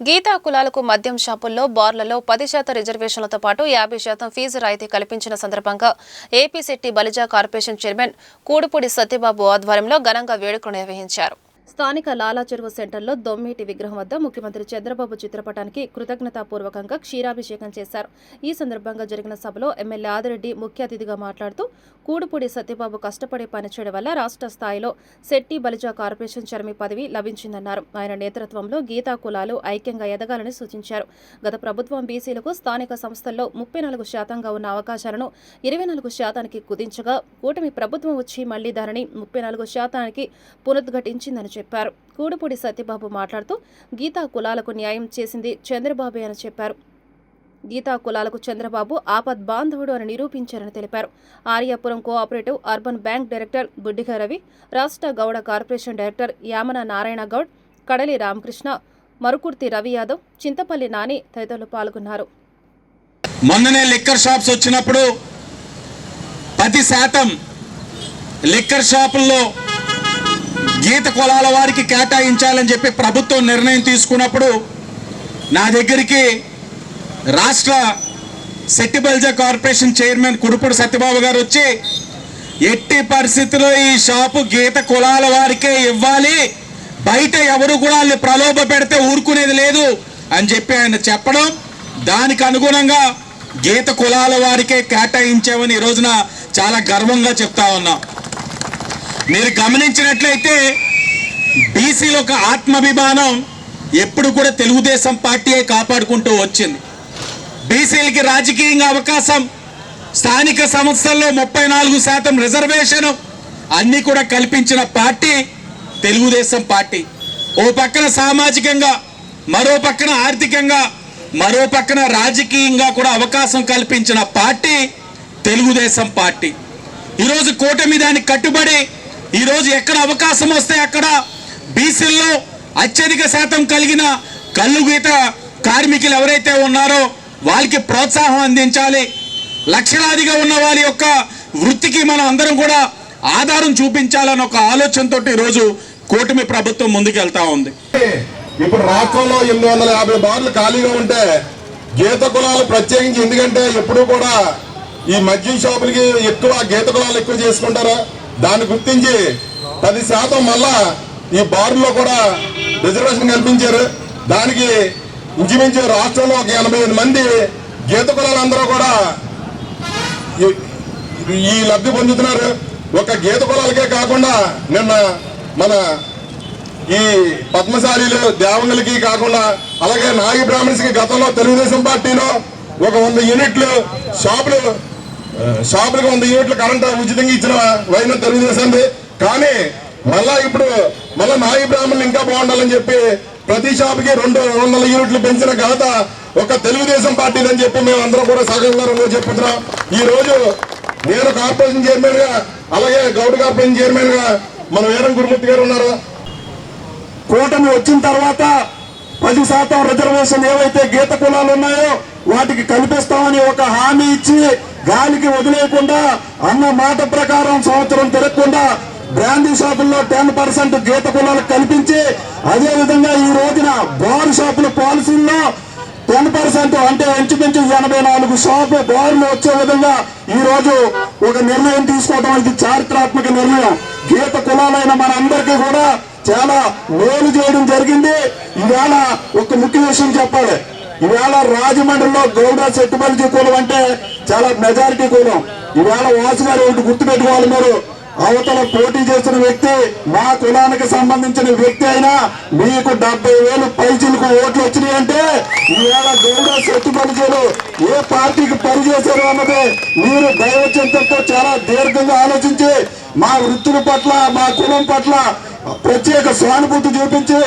గీతా కులాలకు మద్యం షాపుల్లో బార్లలో పది శాతం రిజర్వేషన్లతో పాటు యాభై శాతం ఫీజు రాయితీ కల్పించిన సందర్భంగా AP Shetty Balija corporation chairman Kudupudi Satyababu ఆధ్వర్యంలో ఘనంగా వేడుకలు నిర్వహించారు. స్థానిక లాలా చెరువు సెంటర్లో దొమ్మేటి విగ్రహం వద్ద ముఖ్యమంత్రి చంద్రబాబు చిత్రపటానికి కృతజ్ఞతాపూర్వకంగా క్షీరాభిషేకం చేశారు. ఈ సందర్భంగా జరిగిన సభలో ఎమ్మెల్యే ఆదిరెడ్డి ముఖ్య అతిథిగా మాట్లాడుతూ కూడుపూడి సత్యబాబు కష్టపడి పనిచేయడం వల్ల రాష్ట్ర స్థాయిలో శెట్టి బలిజా కార్పొరేషన్ చర్మి పదవి లభించిందన్నారు. ఆయన నేతృత్వంలో గీతా కులాలు ఐక్యంగా ఎదగాలని సూచించారు. గత ప్రభుత్వం బీసీలకు స్థానిక సంస్థల్లో ముప్పై నాలుగు శాతంగా ఉన్న అవకాశాలను ఇరవై నాలుగు శాతానికి కుదించగా కూటమి ప్రభుత్వం వచ్చి మళ్ళీ దానిని ముప్పై నాలుగు శాతానికి పునరుద్ఘాటించిందని చెప్పారు. కూడుపూడి సత్యబాబు మాట్లాడుతూ గీతా కులాలకు న్యాయం చేసింది చంద్రబాబే అని చెప్పారు. గీతా కులాలకు చంద్రబాబు ఆపద్ బాంధవుడు అని నిరూపించారని తెలిపారు. Aryapuram cooperative urban bank director Buddiga Ravi రాష్ట్ర గౌడ కార్పొరేషన్ డైరెక్టర్ యామన నారాయణ గౌడ్ కడలి రామకృష్ణ మరుకుర్తి రవి యాదవ్ చింతపల్లి నాని తదితరులు పాల్గొన్నారు. మొన్ననే లిక్కర్ షాప్స్ వచ్చినప్పుడు పది శాతం లిక్కర్ షాపుల్లో గీత కులాల వారికి కేటాయించాలని చెప్పి ప్రభుత్వం నిర్ణయం తీసుకున్నప్పుడు నా దగ్గరికి రాష్ట్ర సెట్టిబల్జా కార్పొరేషన్ చైర్మన్ కుడుపుడు సత్యబాబు గారు వచ్చి ఎట్టి పరిస్థితిలో ఈ షాపు గీత కులాల వారికే ఇవ్వాలి. బయట ఎవరు కూడా వాళ్ళని ప్రలోభ పెడితే ఊరుకునేది లేదు అని చెప్పి ఆయన చెప్పడం దానికి అనుగుణంగా గీత కులాల వారికే కేటాయించామని ఈ రోజున చాలా గర్వంగా చెప్తా ఉన్నాం. మీరు గమనించినట్లయితే బీసీలో ఒక ఆత్మాభిమానం ఎప్పుడు కూడా తెలుగుదేశం పార్టీయే కాపాడుకుంటూ వచ్చింది. బీసీలకి రాజకీయంగా అవకాశం స్థానిక సంస్థల్లో ముప్పై నాలుగు శాతం రిజర్వేషన్ అన్నీ కూడా కల్పించిన పార్టీ తెలుగుదేశం పార్టీ. ఓ పక్కన సామాజికంగా మరో పక్కన ఆర్థికంగా మరో పక్కన రాజకీయంగా కూడా అవకాశం కల్పించిన పార్టీ తెలుగుదేశం పార్టీ. ఈరోజు కూటమి దానికి కట్టుబడి ఈరోజు ఎక్కడ అవకాశం వస్తే అక్కడ బీసీల్లో అత్యధిక శాతం కలిగిన కళ్ళు గీత కార్మికులు ఎవరైతే ఉన్నారో వాళ్ళకి ప్రోత్సాహం అందించాలి. లక్షలాదిగా ఉన్న వారి యొక్క వృత్తికి మనం అందరం కూడా ఆధారం చూపించాలని ఒక ఆలోచనతో ఈరోజు కూటమి ప్రభుత్వం ముందుకెళ్తా ఉంది. ఇప్పుడు రాష్ట్రంలో ఎనిమిది వందల యాభై బార్లు ఖాళీగా ఉంటే గీత కులాలు ప్రత్యేకించి ఎందుకంటే ఎప్పుడు కూడా ఈ మద్యం షాపులకి ఎక్కువ గీత కులాలు ఎక్కువ చేసుకుంటారు? దాన్ని గుర్తించి పది శాతం మళ్ళా ఈ బార్లో కూడా రిజర్వేషన్ కల్పించారు. దానికి ఇంచుమించు రాష్ట్రంలో ఒక ఎనభై మంది గీత కులాలందరూ కూడా ఈ- లబ్ధి పొందుతున్నారు. ఒక గీత కులాలకే కాకుండా నిన్న మన ఈ పద్మశాలీలు దేవంగులకి కాకుండా అలాగే నాగి బ్రాహ్మణ్స్కి గతంలో తెలుగుదేశం పార్టీలో ఒక వంద యూనిట్లు షాపులు షాపులకు వంద యూనిట్లు కరెంట్ ఉచితంగా ఇచ్చిన వైన తెలుగుదేశంది కానీ మళ్ళా ఇప్పుడు మళ్ళా నాయి బ్రాహ్మణులు ఇంకా బాగుండాలని చెప్పి ప్రతి షాపుకి రెండు వందల యూనిట్లు పెంచిన ఘనత ఒక తెలుగుదేశం పార్టీదని చెప్పి మేము అందరం కూడా సహకారంగా చెప్పుతున్నాం. ఈ రోజు నేను కార్పొరేషన్ చైర్మన్గా అలాగే గౌడ్ కార్పొరేషన్ చైర్మన్గా మన వీరం గురుమూర్తి గారు ఉన్నారు. కూటమి వచ్చిన తర్వాత పది శాతం రిజర్వేషన్ ఏవైతే గీత కులాలు ఉన్నాయో వాటికి కల్పిస్తామని ఒక హామీ ఇచ్చి గాలికి వదిలేయకుండా అన్న మాట ప్రకారం సంవత్సరం తిరగకుండా బ్రాండీ షాపుల్లో టెన్ పర్సెంట్ గీత కులాలకు కల్పించి అదే విధంగా ఈ రోజున బార్ షాపుల పాలసీల్లో టెన్ పర్సెంట్ అంటే ఇంచుమించు ఎనభై నాలుగు షాపు బార్లు వచ్చే విధంగా ఈ రోజు ఒక నిర్ణయం తీసుకోవడం ఇది చారిత్రాత్మక నిర్ణయం. గీత కులాలైన మన అందరికీ కూడా చాలా మేలు చేయడం జరిగింది. ఇవాళ ఒక ముఖ్య విషయం చెప్పాలి. ఇవాళ రాజమండ్రిలో గౌడ సెట్టుబడి కులం అంటే చాలా మెజారిటీ కులం ఇవాళ వాసు గారు ఒకటి గుర్తుపెట్టుకోవాలి మీరు? అవతల పోటీ చేసిన వ్యక్తి మా కులానికి సంబంధించిన వ్యక్తి అయినా మీకు డెబ్బై వేలు పైచీలకు ఓట్లు వచ్చినాయి అంటే ఈవేళ గౌడ శక్తి పనిచేరు ఏ పార్టీకి పనిచేశారు అన్నది మీరు దైవచింతతో చాలా దీర్ఘంగా ఆలోచించి మా వృత్తుల పట్ల మా కులం పట్ల ప్రత్యేక సానుభూతి చూపించి